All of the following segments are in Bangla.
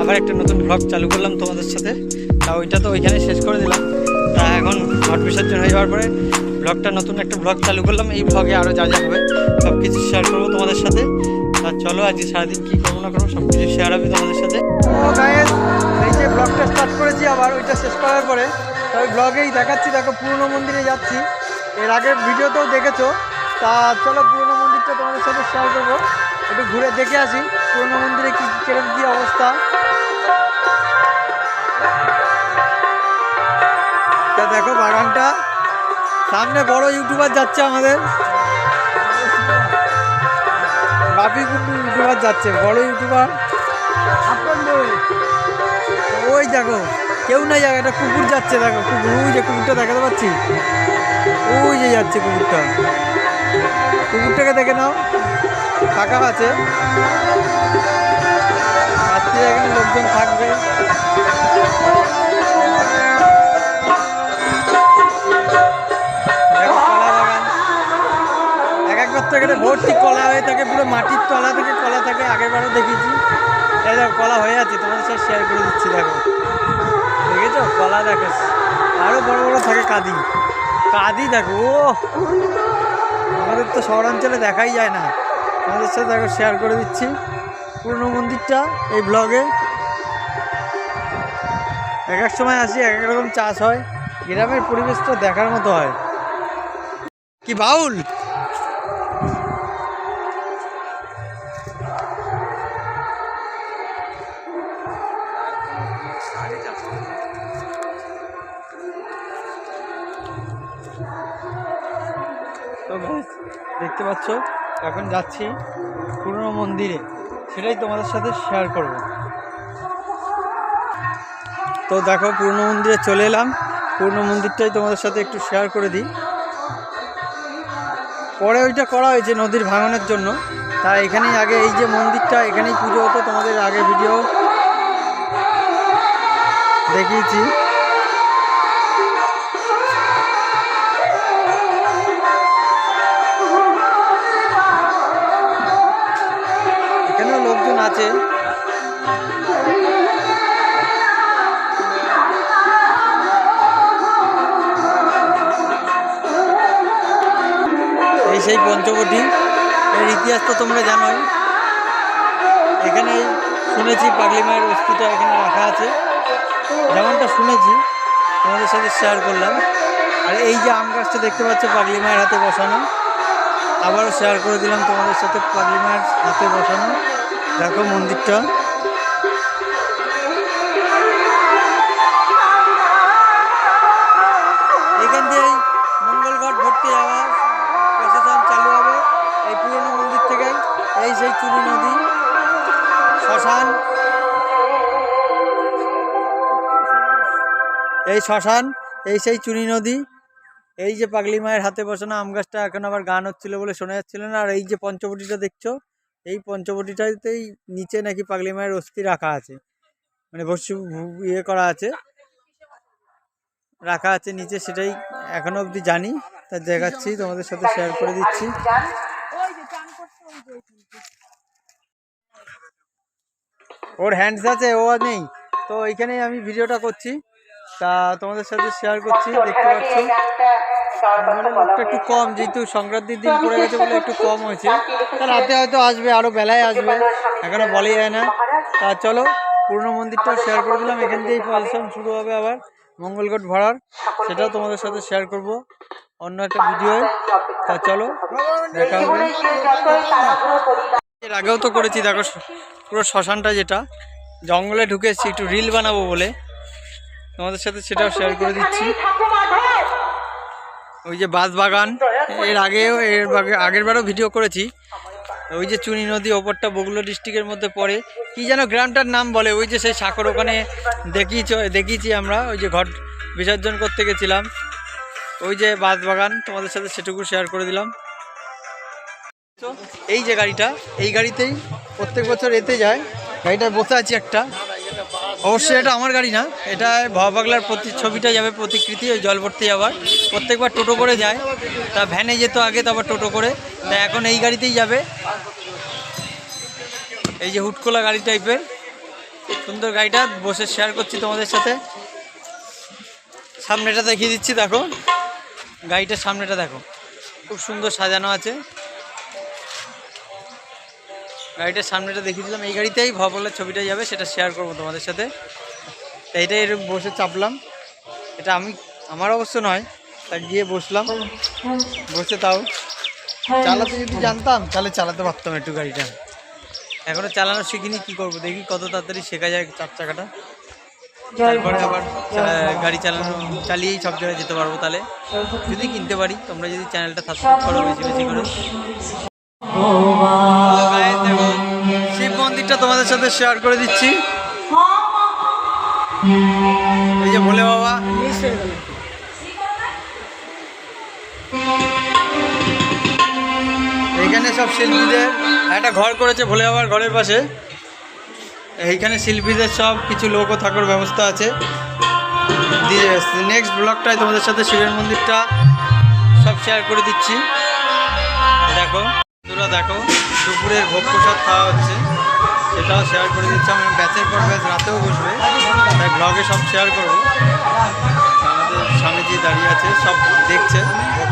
আবার একটা নতুন ব্লগ চালু করলাম তোমাদের সাথে। তা ওইটা তো ওইখানে শেষ করে দিলাম। তা এখন ঘট বিসর্জন হয়ে যাওয়ার পরে ব্লগটা নতুন একটা ব্লগ চালু করলাম। এই ব্লগে আরও যা যা হবে সব কিছু শেয়ার করব তোমাদের সাথে। তা চলো আজকে সারাদিন কী করব না করব সব কিছু শেয়ার হবে তোমাদের সাথে। এই যে ব্লগটা স্টার্ট করেছি আবার, ওইটা শেষ করার পরে। ওই ব্লগেই দেখাচ্ছি, দেখো পুরনো মন্দিরে যাচ্ছি। এর আগের ভিডিওতেও দেখেছ। তা চলো পুরনো মন্দিরটা তোমাদের সাথে শেয়ার করব। একটু ঘুরে দেখে আসি, পুরনো মন্দিরে কি কি কীরকম কি অবস্থা। তা দেখো বাগানটা, সামনে বড় ইউটিউবার যাচ্ছে আমাদের। বাপি কুন্ডু ইউটিউবার যাচ্ছে, বড় ইউটিউবার। ওই দেখো, কেউ নাই, একটা কুকুর যাচ্ছে, দেখো কুকুর, ওই যে কুকুরটা দেখাতে পাচ্ছি। ওই যে যাচ্ছে কুকুরটা। কুকুরটাকে দেখে নাও। ফাঁকা আছে। রাত্রে এখানে লোকজন থাকবে। এক ভর্তি কলা হয়ে থাকে, পুরো মাটির তলা থেকে কলা থাকে আগের বারও দেখেছি এই দেখো, কলা হয়ে আছে, তোমাদের সাথে শেয়ার করে দিচ্ছি, দেখো। দেখেছ? কলা দেখো আরও বড় বড় থাকে কাদি। কাদি দেখো আমাদের তো শহরাঞ্চলে দেখাই যায় না। আমাদের সাথে এখন শেয়ার করে দিচ্ছি পুরনো মন্দিরটা এই ব্লগে এক এক সময় আসি, এক এক রকম চাষ হয়, গ্রামের পরিবেশটা দেখার মতো হয়। কি বাউল? দেখতে পাচ্ছ? এখন যাচ্ছি পুরনো মন্দিরে। সেটাই তোমাদের সাথে শেয়ার করব। তো দেখো, পুরনো মন্দিরে চলে এলাম। পুরনো মন্দিরটাই তোমাদের সাথে একটু শেয়ার করে দিই। পরে ওইটা করা হয়েছে নদীর ভাঙনের জন্য। তাই এখানেই আগে এই যে মন্দিরটা, এখানেই পুজো হতো। তোমাদের আগে ভিডিও দেখিয়েছি। সেই পঞ্চবটি। এর ইতিহাস তো তোমরা জানোই। এখানে শুনেছি পাগলি মায়ের অস্থিটা এখানে রাখা আছে। যেমনটা শুনেছি, তোমাদের সাথে শেয়ার করলাম। আর এই যে আম গাছটা দেখতে পাচ্ছ, পাগলি মায়ের হাতে বসানো, আবারও শেয়ার করে দিলাম তোমাদের সাথে, পাগলি মায়ের হাতে বসানো। দেখো মন্দিরটা। এই শ্মশান, এই সেই চুনি নদী, এই যে পাগলি মায়ের হাতে বসানো আম গাছটা এখন আবার গান হচ্ছিল বলে শোনা যাচ্ছিল না, আর এই যে পঞ্চবটিটা দেখছ, এই পঞ্চবটিটাতেই নিচে নাকি পাগলি মায়ের অস্থি রাখা আছে। মানে বসু ইয়ে করা আছে। রাখা আছে নিচে, সেটাই এখনও অবধি জানি। তা দেখাচ্ছি, তোমাদের সাথে শেয়ার করে দিচ্ছি। ওর হ্যান্ডস আছে, ও নেই। তো এইখানেই আমি ভিডিওটা করছি। তা তোমাদের সাথে শেয়ার করছি দেখতে পাচ্ছ? মানে লোকটা একটু কম যেহেতু সংক্রান্তির দিন পড়ে গেছে বলে একটু কম হয়েছে। তা রাতে হয়তো আসবে আরও বেলায় আসবে এখনও বলাই যায় না। তা চলো পুরনো মন্দিরটা শেয়ার করে দিলাম এখান থেকেই পজিশন শুরু হবে আবার মঙ্গলগড় ভরার। সেটাও তোমাদের সাথে শেয়ার করব। অন্য একটা ভিডিও তা চলো দেখা হবে। এর আগেও তো করেছি দেখো পুরো শ্মশানটা যেটা। জঙ্গলে ঢুকে এসেছি একটু রিল বানাবো বলে। তোমাদের সাথে সেটাও শেয়ার করে দিচ্ছি। ওই যে বাঁশ বাগান এর আগেও এর আগে- আগের বারও ভিডিও করেছি। ওই যে চুনি নদী ওপরটা বগুড়া ডিস্ট্রিক্টের মধ্যে পড়ে। কি যেন গ্রামটার নাম বলে ওই যে সেই সাঁকর ওখানে দেখিয়েছ দেখিয়েছি আমরা ওই যে ঘট বিসর্জন করতে গেছিলাম। ওই যে বাঁশ বাগান তোমাদের সাথে সেটুকু শেয়ার করে দিলাম। এই যে গাড়িটা এই গাড়িতেই প্রত্যেক বছর এতে যায়। গাড়িটায় বসে আছি একটা। অবশ্যই এটা আমার গাড়ি না। এটা ভবাগলার প্রতি ছবিটা যাবে প্রতিকৃতি, ওই জল ভর্তি যাবার প্রত্যেকবার টোটো করে যায়। তা ভ্যানে যেত আগে, তারপর টোটো করে। তা এখন এই গাড়িতেই যাবে। এই যে হুটকোলা গাড়ি টাইপের। সুন্দর গাড়িটা, বসে শেয়ার করছি তোমাদের সাথে। সামনেটা দেখিয়ে দিচ্ছি, দেখো। গাড়িটার সামনেটা দেখো। খুব সুন্দর সাজানো আছে। গাড়িটার সামনেটা দেখিয়ে দিলাম এই গাড়িতেই ভবলের ছবিটা যাবে, সেটা শেয়ার করব তোমাদের সাথে। তাই এরকম বসে চাপলাম। এটা আমি, আমার অবশ্য নয় তা গিয়ে বসলাম। বসে তাও। চালাতে যদি জানতাম, তাহলে চালাতে পারতাম একটু গাড়িটা। এখনও চালানো শিখিনি, কি করব? দেখি কত তাড়াতাড়ি শেখা যায় চার চাকাটা। তারপরে আবার গাড়ি চালানো, চালিয়েই সব জায়গায় যেতে পারব তাহলে। যদি কিনতে পারি, তোমরা যদি চ্যানেলটা সাবস্ক্রাইব করো, বেশি বেশি করে। শিব তোমাদের সাথে শেয়ার করে দিচ্ছি। এই যে ভোলে বাবা। এইখানে সব শিল্পীদের, একটা ঘর করেছে ভোলে বাবার ঘরের পাশে। এইখানে শিল্পীদের সব কিছু লোকও থাকার ব্যবস্থা আছে। নেক্সট ব্লগটায় তোমাদের সাথে শিবের মন্দিরটা সব শেয়ার করে দিচ্ছি। দেখো দেখো, দুপুরের ভোগ প্রসাদ খাওয়া হচ্ছে। সেটাও শেয়ার করে দিচ্ছে। আমি ব্যাচের পর ব্যাচ রাতেও বসবে। তাই ব্লগে সব শেয়ার করব। আমাদের স্বামীজি দাঁড়িয়ে আছে, সব দেখছে,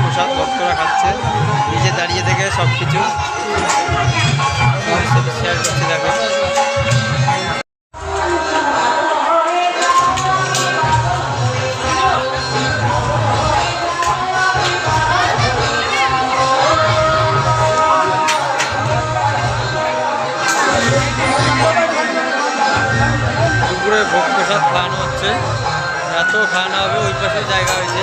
প্রসাদ ভক্তরা খাচ্ছে। নিজে দাঁড়িয়ে দেখে সব কিছু শেয়ার করছে, দেখো। প্রসাদ হচ্ছে। এত ফান হবে ওই পাশে জায়গা হয়েছে।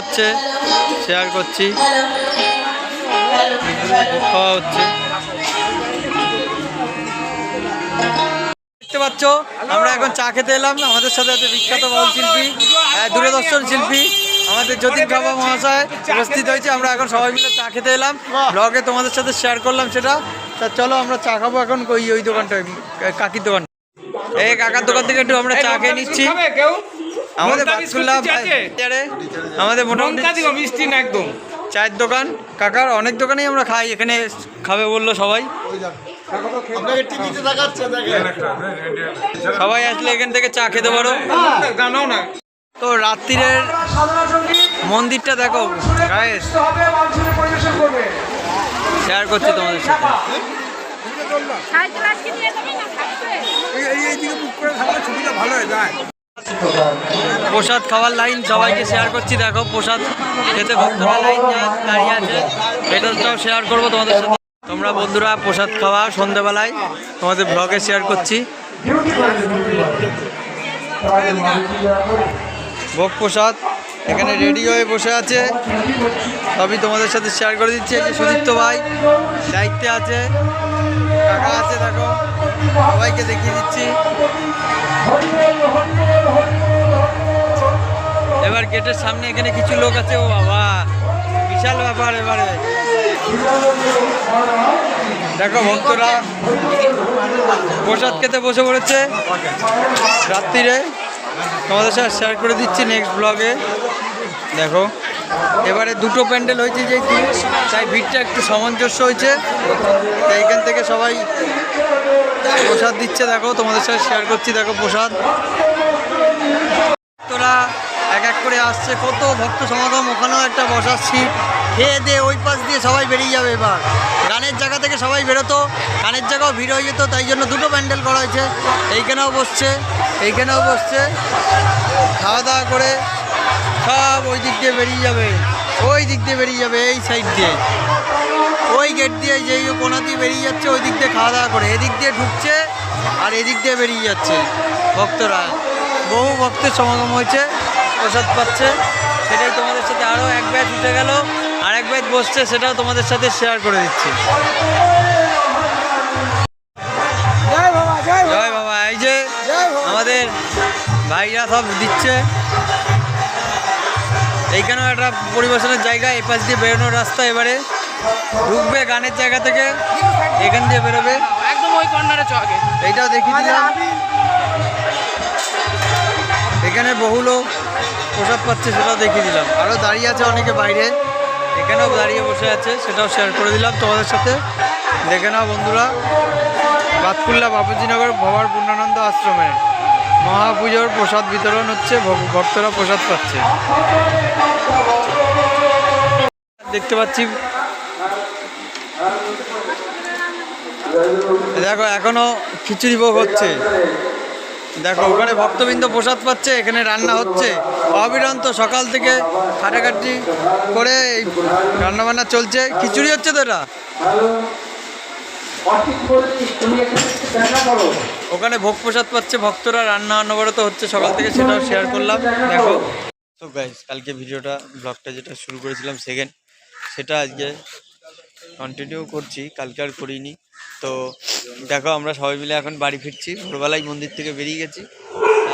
হচ্ছে শেয়ার করছি। খাওয়া হচ্ছে। দেখতে পাচ্ছ, আমরা এখন চা খেতে এলাম। আমাদের সাথে আছে বিখ্যাত বাউল শিল্পী দূরদর্শন শিল্পী, আমাদের যতীন বাবা মহাশয় উপস্থিত হয়েছে। আমরা এখন সবাই মিলে চা খেতে এলাম। ব্লগে তোমাদের সাথে শেয়ার করলাম সেটা। তা চলো, আমরা চা খাব এখন ওই ওই দোকানটায় কাকির দোকান। এই কাকার দোকান থেকে একটু আমরা চা খেয়ে নিচ্ছি। আমাদের কিছু আমাদের মোটামুটি মিষ্টি না একদম। চায়ের দোকান। কাকার অনেক দোকানেই আমরা খাই এখানে খাবে বলল সবাই। সবাই আসলে এখান থেকে চা খেতে পারো। জানাও না। তো রাত্রিরের মন্দিরটা দেখো শেয়ার করছি তোমাদের সাথে। সাইকেল আজকে নিয়ে যাবে না থাকবে প্রসাদ খাওয়ার লাইন সবাইকে শেয়ার করছি। দেখো, প্রসাদ খেতে ভক্তরা লাইন দাঁড়িয়ে আছে। এটাও শেয়ার করব তোমাদের সাথে। তোমরা বন্ধুরা, প্রসাদ খাওয়া সন্ধেবেলায় তোমাদের ব্লগে শেয়ার করছি। ভোগ প্রসাদ এখানে রেডি হয়ে বসে আছে। সবই তোমাদের সাথে শেয়ার করে দিচ্ছি। সুদীপ্ত ভাই, দায়িত্বে আছে। কাকা আছে, দেখো। সবাইকে দেখিয়ে দিচ্ছি। এবার গেটের সামনে এখানে কিছু লোক আছে, ও বাবা। বিশাল ব্যাপার এবারে। দেখো ভক্তরা প্রসাদ খেতে বসে পড়েছে। রাত্রিরে তোমাদের সাথে শেয়ার করে দিচ্ছি নেক্সট ব্লগে দেখো, এবারে দুটো প্যান্ডেল হয়েছে যেহেতু, তাই ভিড়টা একটু সামঞ্জস্য হয়েছে। তাই এখান থেকে সবাই প্রসাদ দিচ্ছে, দেখো, তোমাদের সাথে শেয়ার করছি, দেখো, প্রসাদ। ভক্তরা এক এক করে আসছে, কত ভক্ত সমাগম, ওখানেও একটা বসার সিট খেয়ে দিয়ে ওই পাশ দিয়ে সবাই বেরিয়ে যাবে এবার। গানের জায়গা থেকে সবাই বেরোতো, গানের জায়গাও ভিড় হয়ে যেত, তাই জন্য দুটো প্যান্ডেল করা হয়েছে। এইখানেও বসছে এইখানেও বসছে। খাওয়া দাওয়া করে সব ওই দিক দিয়ে বেরিয়ে যাবে। ওই দিক দিয়ে বেরিয়ে যাবে এই সাইড দিয়ে। ওই গেট দিয়ে যেই কোনা দিয়ে বেরিয়ে যাচ্ছে ওই দিক দিয়ে খাওয়া দাওয়া করে। এদিক দিয়ে ঢুকছে আর এদিক দিয়ে বেরিয়ে যাচ্ছে ভক্তরা। বহু ভক্তের সমাগম হয়েছে প্রসাদ পাচ্ছে। সেটাই তোমাদের সাথে আরও এক ব্যাচ উঠে গেল। আর এক ব্যাচ বসছে সেটাও তোমাদের সাথে শেয়ার করে দিচ্ছি। জয় বাবা এই যে আমাদের ভাইরা সব দিচ্ছে। এইখানেও একটা পরিবেশনের জায়গা এই পাশ দিয়ে বেরোনোর রাস্তা এবারে। ঢুকবে গানের জায়গা থেকে এখান দিয়ে বেরোবে। একদম ওই কর্নারে চ আগে। এইটাও দেখিয়ে দিলাম। এখানে বহু লোক প্রসাদ পাচ্ছে সেটাও দেখিয়ে দিলাম। আরও দাঁড়িয়ে আছে অনেকে বাইরে। এখানেও দাঁড়িয়ে বসে আছে সেটাও শেয়ার করে দিলাম তোমাদের সাথে। দেখে নাও বন্ধুরা। বাতকুল্লা বাপুজিনগর ভবার পূর্ণানন্দ আশ্রমে। মহাপুজোর প্রসাদ বিতরণ হচ্ছে ভক- ভক্তরা প্রসাদ পাচ্ছে। দেখতে পাচ্ছি। দেখো, এখনও খিচুড়ি ভোগ হচ্ছে। দেখো, ওখানে ভক্তবৃন্দ প্রসাদ পাচ্ছে, এখানে রান্না হচ্ছে। অবিরন্ত সকাল থেকে খাটাখাটি করে এই রান্না বান্না চলছে। খিচুড়ি হচ্ছে তো এটা? ওখানে ভোগ প্রসাদ পাচ্ছে ভক্তরা রান্না অনবরত হচ্ছে সকাল থেকে সেটাও শেয়ার করলাম। দেখো। তো গাইজ কালকে ভিডিওটা ব্লগটা যেটা শুরু করেছিলাম সেকেন্ড সেটা আজকে কন্টিনিউ করছি কালকে আর করিনি। তো দেখো আমরা সবাই মিলে এখন বাড়ি ফিরছি ভোরবেলায় মন্দির থেকে বেরিয়ে গেছি।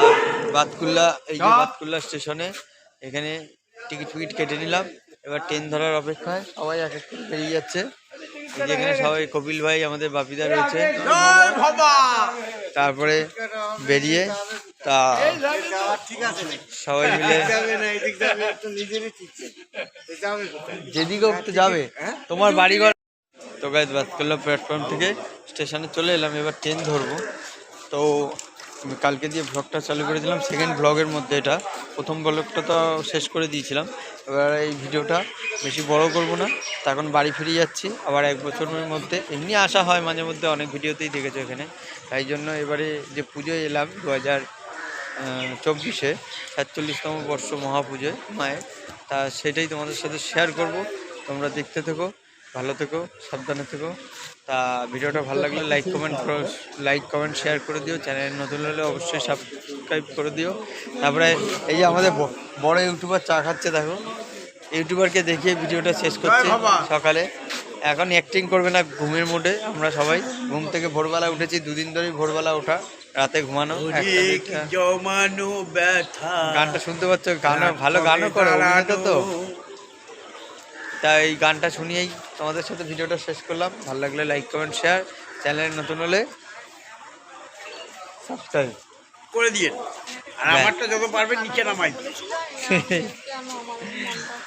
আর বাতকুল্লা এই যে বাতকুল্লা স্টেশনে এখানে টিকিট ফিকিট কেটে নিলাম। এবার ট্রেন ধরার অপেক্ষায় সবাই এক এক করে বেরিয়ে যাচ্ছে। এই যে এখানে সবাই কপিল ভাই আমাদের বাপিদা রয়েছে। তারপরে বেরিয়ে তা সবাই মিলে যেদিকে তো যাবে তোমার বাড়িঘর। তো গাইজ করল প্ল্যাটফর্ম থেকে স্টেশনে চলে এলাম এবার ট্রেন ধরবো। তো কালকে দিয়ে ভ্লগটা চালু করেছিলাম, সেকেন্ড ভ্লগের মধ্যে এটা। প্রথম ব্লগটা তো শেষ করে দিয়েছিলাম। এবার এই ভিডিওটা বেশি বড় করব না। তা এখন বাড়ি ফিরে যাচ্ছি। আবার এক বছরের মধ্যে এমনি আসা হয় মাঝে মধ্যে, অনেক ভিডিওতেই দেখেছ এখানে। তাই জন্য এবারে যে পুজোয় এলাম দু হাজার চব্বিশে, সাতচল্লিশতম বর্ষ মহাপুজোয় মায়ের। তা সেটাই তোমাদের সাথে শেয়ার করব। তোমরা দেখতে থেকো, ভালো থেকো, সাবধানে থেকো। তা ভিডিওটা ভালো লাগলে like comment like comment share করে দিও। চ্যানেল নতুন হলে অবশ্যই সাবস্ক্রাইব করে দিও। তারপরে এই যে আমাদের বড় ইউটিউবার চা খাচ্ছে দেখো। ইউটিউবারকে দেখিয়ে ভিডিওটা শেষ করছি সকালে। এখন অ্যাক্টিং করবে না ঘুমের মোডে আমরা সবাই। ঘুম থেকে ভোরবেলা উঠেছি দুদিন ধরেই ভোরবেলা ওঠা রাতে ঘুমানো গানটা শুনতে পাচ্ছ? গানও ভালো গানও করে তো। তাই এই গানটা শুনিয়েই তোমাদের সাথে ভিডিওটা শেষ করলাম। ভালো লাগলে লাইক কমেন্ট শেয়ার চ্যানেল নতুন হলে সাবস্ক্রাইব করে দিয়ে। আর আমারটা যত পারবে নিচে নামাই।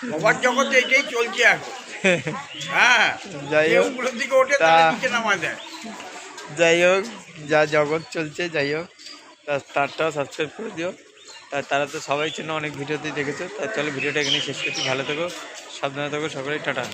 সবার জগতে এটাই চলছে এখন। হ্যাঁ যাই হোক দিকে ওঠে নিচে নামাই দেয়। যাই হোক যা জগৎ চলছে যাই হোক তারটাও সাবস্ক্রাইব করে দিও। তারা তো সবাই চেনো, অনেক ভিডিওতেই দেখেছ। তার চলো ভিডিওটা এখানে শেষ করছি। ভালো থেকো, সাবধানে থেকো সকলেই টাটা।